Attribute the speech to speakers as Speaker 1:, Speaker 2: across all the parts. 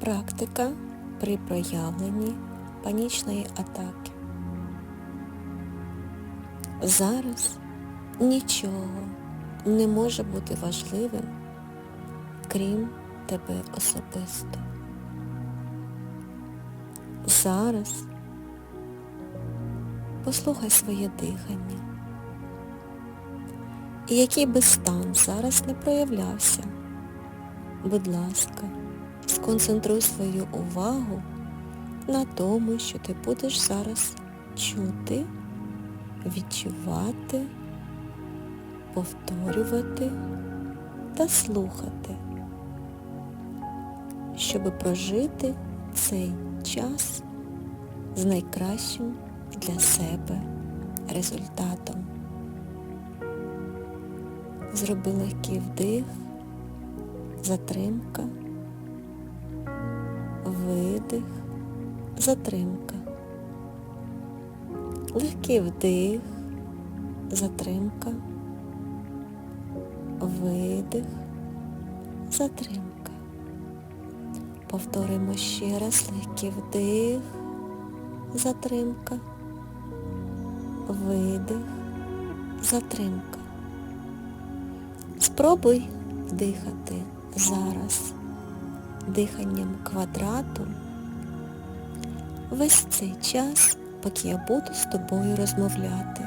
Speaker 1: Практика при проявленні панічної атаки. Зараз нічого не може бути важливим, крім тебе особисто. Зараз послухай своє дихання. І який би стан зараз не проявлявся, будь ласка, сконцентруй свою увагу на тому, що ти будеш зараз чути, відчувати, повторювати та слухати, щоб прожити цей час з найкращим для себе результатом. Зроби легкий вдих, затримка, видих, затримка. Легкий вдих, затримка, видих, затримка. Повторимо ще раз легкий вдих, затримка, видих, затримка. Спробуй дихати зараз диханням квадрату весь цей час, поки я буду з тобою розмовляти.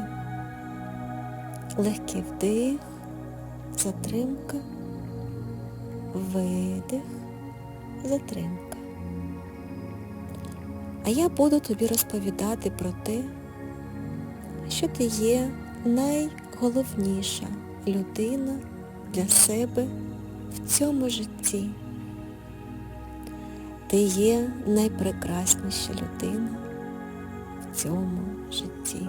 Speaker 1: Легкий вдих, затримка, видих, затримка. А я буду тобі розповідати про те, що ти є найголовніша людина для себе в цьому житті. Ти є найпрекрасніша людина в цьому житті.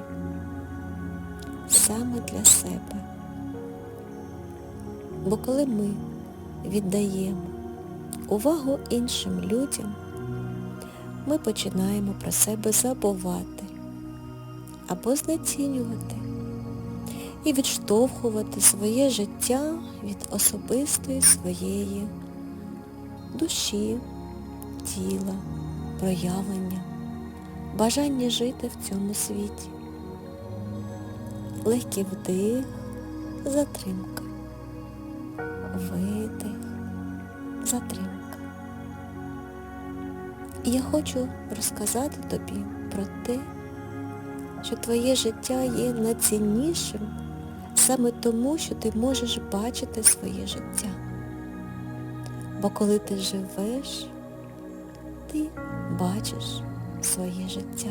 Speaker 1: Саме для себе. Бо коли ми віддаємо увагу іншим людям, ми починаємо про себе забувати або знецінювати і відштовхувати своє життя від особистої своєї душі, тіла, проявлення, бажання жити в цьому світі. Легкий вдих, затримка, видих, затримка. Я хочу розказати тобі про те, що твоє життя є найціннішим саме тому, що ти можеш бачити своє життя. Бо коли ти живеш, ти бачиш своє життя.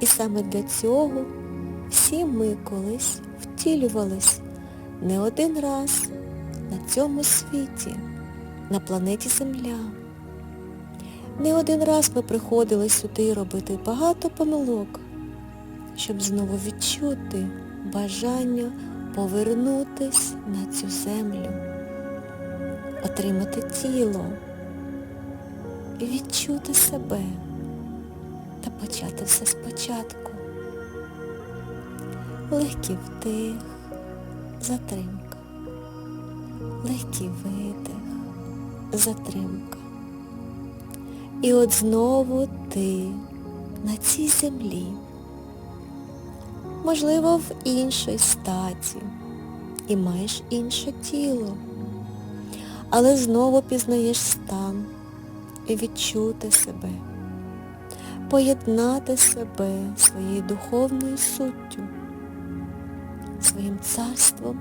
Speaker 1: І саме для цього всі ми колись втілювались не один раз на цьому світі, на планеті Земля. Не один раз ми приходили сюди робити багато помилок, щоб знову відчути бажання повернутись на цю землю, отримати тіло відчути себе та почати все спочатку. Легкий вдих, затримка, легкий видих, затримка. І от знову ти на цій землі. Можливо, в іншій статі. І маєш інше тіло, але знову пізнаєш стан і відчути себе, поєднати себе своєю духовною суттю, своїм царством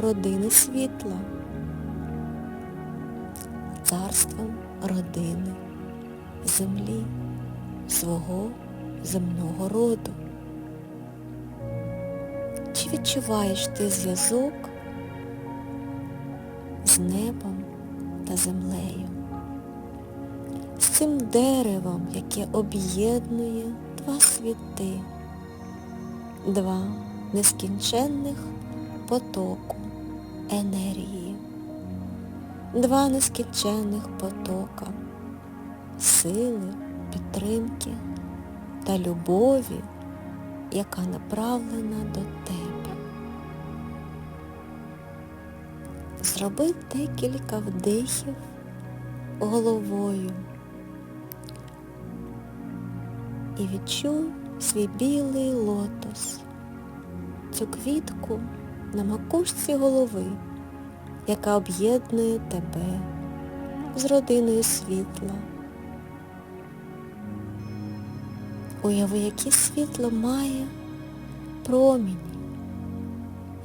Speaker 1: родини світла, царством родини землі, свого земного роду. Чи відчуваєш ти зв'язок з небом та землею, цим деревом, яке об'єднує два світи, два нескінченних потоку енергії, два нескінченних потока сили, підтримки та любові, яка направлена до тебе. Зроби декілька вдихів головою і відчуй свій білий лотос, цю квітку на макушці голови, яка об'єднує тебе з родиною світла. Уяви, яке світло має промінь,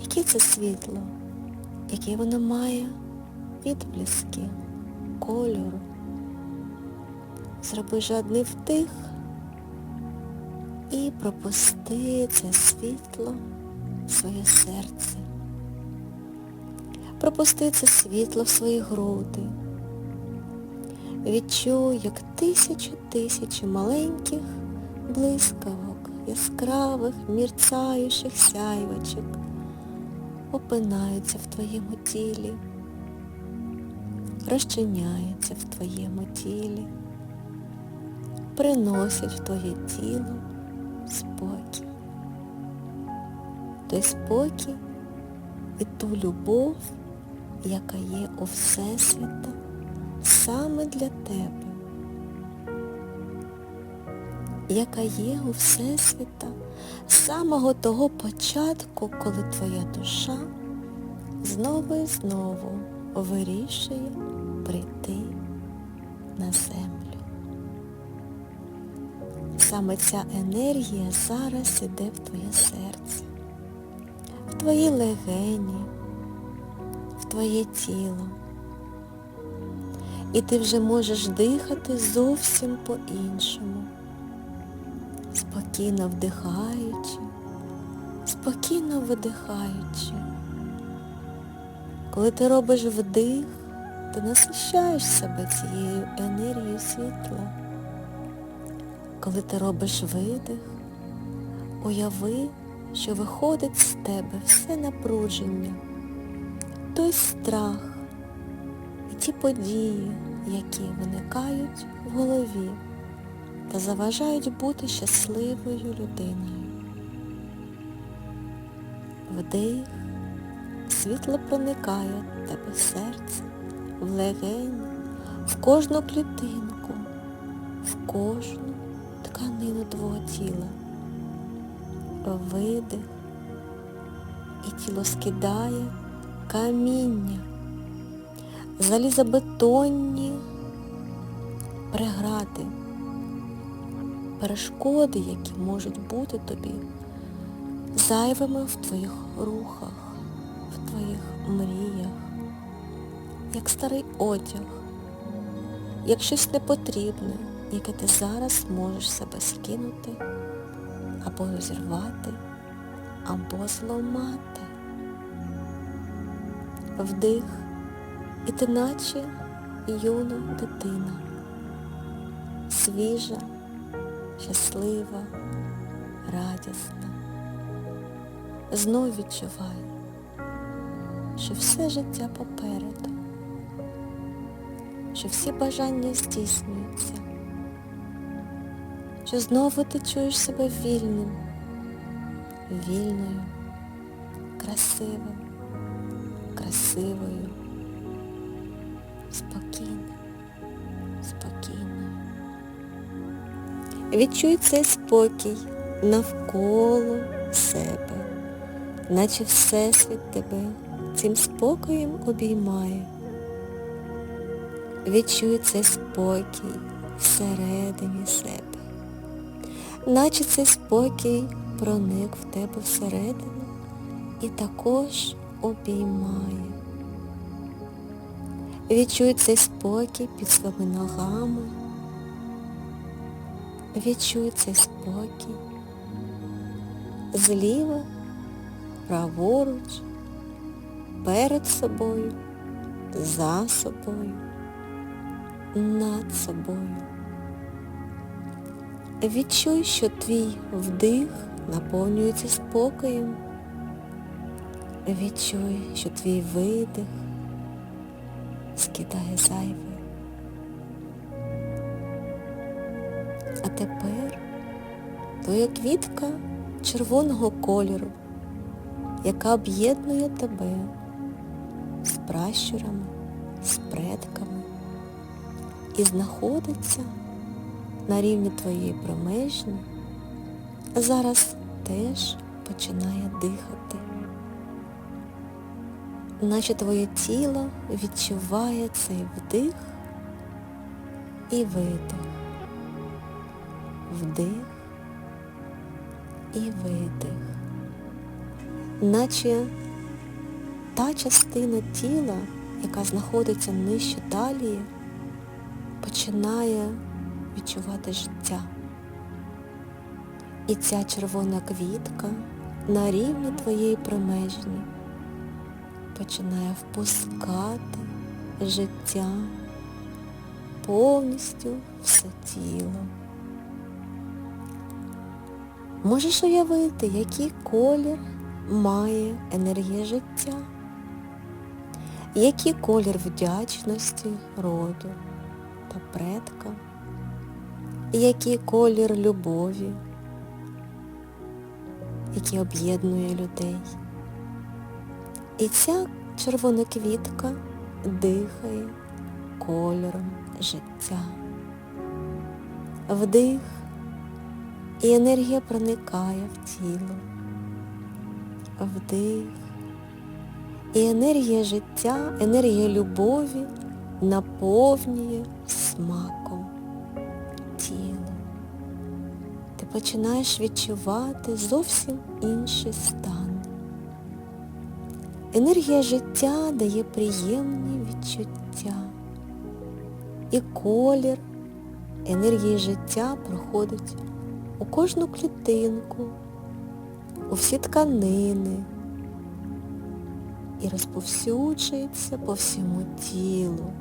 Speaker 1: яке це світло, яке воно має відблиски, кольору. Зроби жадний вдих і пропусти це світло в своє серце. Пропусти це світло в свої груди. Відчуй, як тисячі тисячі маленьких блискавок, яскравих, мірцаючих сяйвочок опинаються в твоєму тілі, розчиняються в твоєму тілі, приносять в твоє тіло спокій. Той спокій і ту любов, яка є у Всесвіта саме для тебе, яка є у Всесвіта з самого того початку, коли твоя душа знову і знову вирішує прийти Саме ця енергія зараз іде в твоє серце, в твої легені, в твоє тіло. І ти вже можеш дихати зовсім по-іншому, спокійно вдихаючи, спокійно видихаючи. Коли ти робиш вдих, ти насищаєш себе цією енергією світла. Коли ти робиш видих, уяви, що виходить з тебе все напруження, той страх і ті події, які виникають в голові та заважають бути щасливою людиною. Вдих, світло проникає в тебе в серце, в легені, в кожну клітинку, в кожну тканину твого тіла. Видих. І тіло скидає каміння, залізобетонні прегради, перешкоди, які можуть бути тобі зайвими в твоїх рухах, в твоїх мріях, як старий одяг, як щось непотрібне, яке ти зараз можеш себе скинути, або розірвати, або зламати. Вдих, і ти наче юна дитина, свіжа, щаслива, радісна. Знов відчувай, що все життя попереду, що всі бажання здійснюються, що знову ти чуєш себе вільним, вільною, красивим, красивою, спокійним, спокійною. Відчуй цей спокій навколо себе, наче Всесвіт тебе цим спокоєм обіймає. Відчуй цей спокій всередині себе, наче цей спокій проник в тебе всередину і також обіймає. Відчуй цей спокій під своїми ногами. Відчуй цей спокій зліва, праворуч, перед собою, за собою, над собою. Відчуй, що твій вдих наповнюється спокоєм. Відчуй, що твій видих скидає зайве. А тепер твоя квітка червоного кольору, яка об'єднує тебе з пращурами, з предками, і знаходиться на рівні твоєї промежні, зараз теж починає дихати. Наче твоє тіло відчуває цей вдих і видих. Вдих і видих. Наче та частина тіла, яка знаходиться нижче талії, починає відчувати життя. І ця червона квітка на рівні твоєї промежні починає впускати життя повністю все тіло. Можеш уявити, який колір має енергія життя, який колір вдячності роду та предка, який колір любові, який об'єднує людей. І ця червона квітка дихає кольором життя. Вдих і енергія проникає в тіло. Вдих. І енергія життя, енергія любові наповнює смаком починаєш відчувати зовсім інший стан. Енергія життя дає приємні відчуття. І колір енергії життя проходить у кожну клітинку, у всі тканини і розповсюджується по всьому тілу.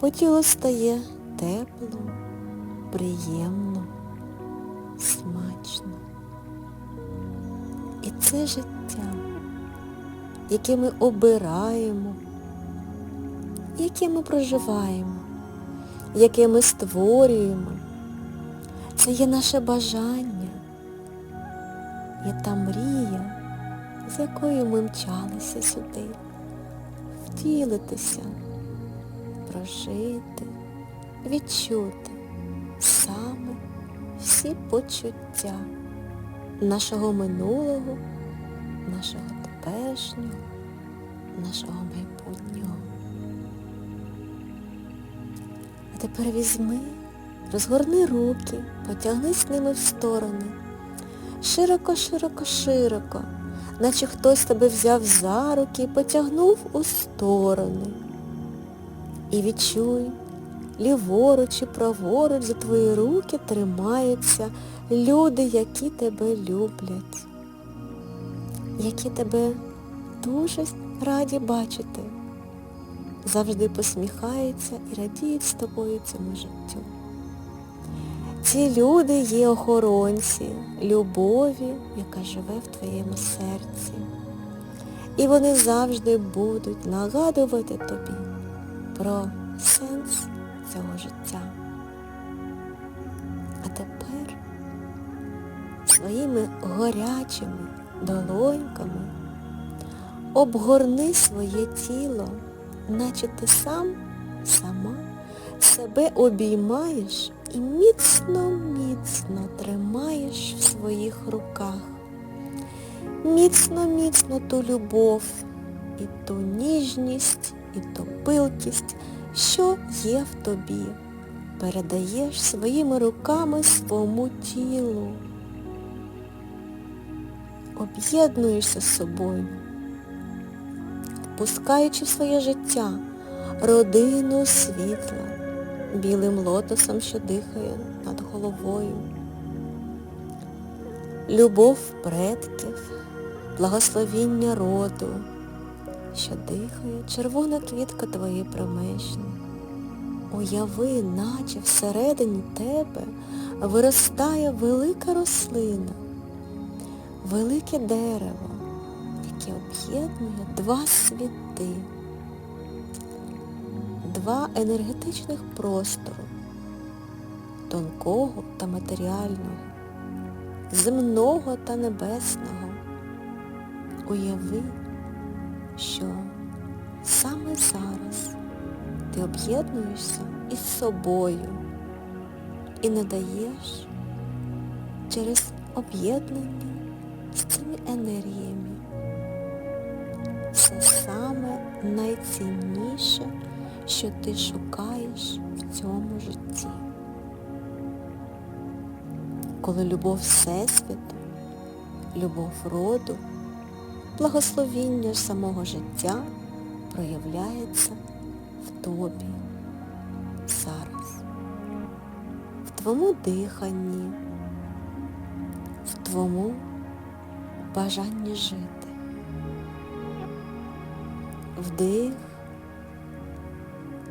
Speaker 1: По тілу стає тепло, приємно, смачно. І це життя, яке ми обираємо, яке ми проживаємо, яке ми створюємо. Це є наше бажання, є та мрія, з якою ми мчалися сюди, втілитися, прожити, відчути саме всі почуття нашого минулого, нашого теперішнього, нашого майбутнього. А тепер візьми, розгорни руки, потягнись ними в сторони. Широко, широко, широко, наче хтось тебе взяв за руки і потягнув у сторони. І відчуй, ліворуч і праворуч за твої руки тримаються люди, які тебе люблять, які тебе дуже раді бачити, завжди посміхаються і радіють з тобою цьому життю. Ці люди є охоронці любові, яка живе в твоєму серці. І вони завжди будуть нагадувати тобі про сенс цього життя. А тепер своїми горячими долоньками обгорни своє тіло, наче ти сам, сама себе обіймаєш і міцно-міцно тримаєш в своїх руках. Міцно-міцно ту любов, і ту ніжність, і ту пилкість, що є в тобі, передаєш своїми руками своєму тілу. Об'єднуєшся з собою, пускаючи в своє життя родину світла білим лотосом, що дихає над головою. Любов предків, благословіння роду, що дихає червона квітка твоєї промежні. Уяви, наче всередині тебе виростає велика рослина, велике дерево, яке об'єднує два світи два енергетичних простору тонкого та матеріального, земного та небесного. Уяви, що саме зараз ти об'єднуєшся із собою і надаєш через об'єднання з цими енергіями. Це саме найцінніше, що ти шукаєш в цьому житті. Коли любов Всесвіту, любов роду, благословіння самого життя проявляється в тобі зараз, в твоєму диханні, в твоєму бажанні жити. Вдих,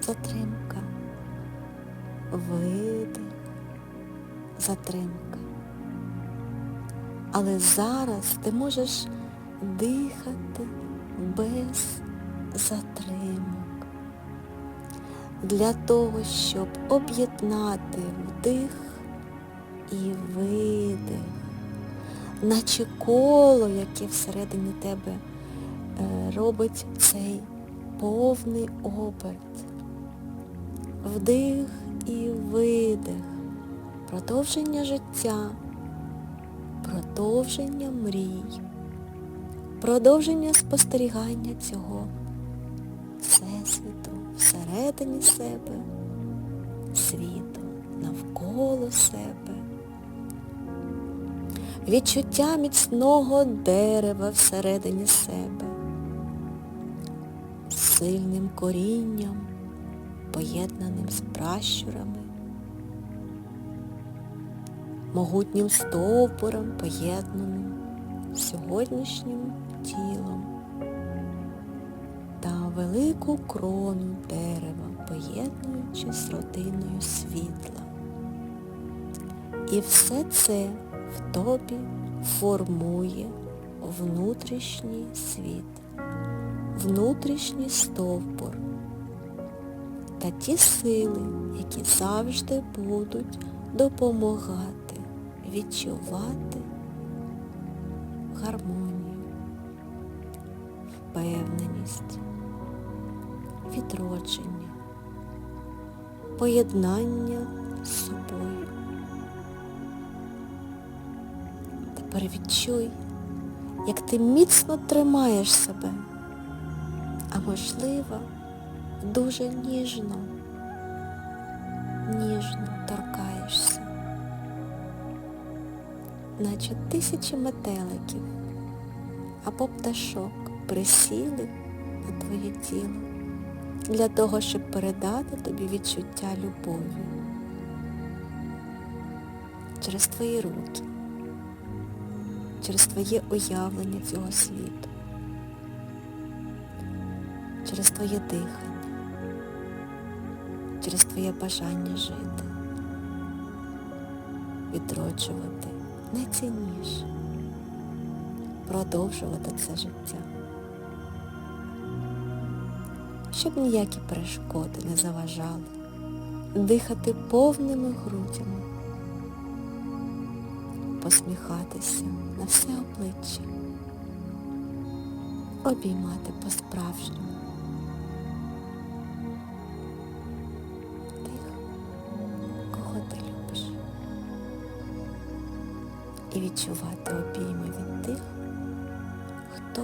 Speaker 1: затримка, видих, затримка. Але зараз ти можеш дихати без затримок. Для того, щоб об'єднати вдих і видих, наче коло, яке всередині тебе е, робить цей повний оберт. Вдих і видих, продовження життя, продовження мрій, продовження спостерігання цього Всесвіту всередині себе, світу навколо себе. Відчуття міцного дерева всередині себе, сильним корінням, поєднаним з пращурами, могутнім стовбуром, поєднаним сьогоднішнім тілом та велику крону дерева, поєднуючи з родиною світла. І все це в тобі формує внутрішній світ, внутрішній стовбур та ті сили, які завжди будуть допомагати відчувати впевненість, відродження, поєднання з собою. Тепер відчуй, як ти міцно тримаєш себе, а можливо, дуже ніжно, ніжно торкаєшся, наче тисячі метеликів або пташок присіли на твоє тіло для того, щоб передати тобі відчуття любові через твої руки через твоє уявлення цього світу, через твоє дихання, через твоє бажання жити, відроджувати найцінніше, продовжувати це життя, щоб ніякі перешкоди не заважали дихати повними грудями посміхатися на все обличчя, обіймати по-справжньому. І відчувати обійми від тих, хто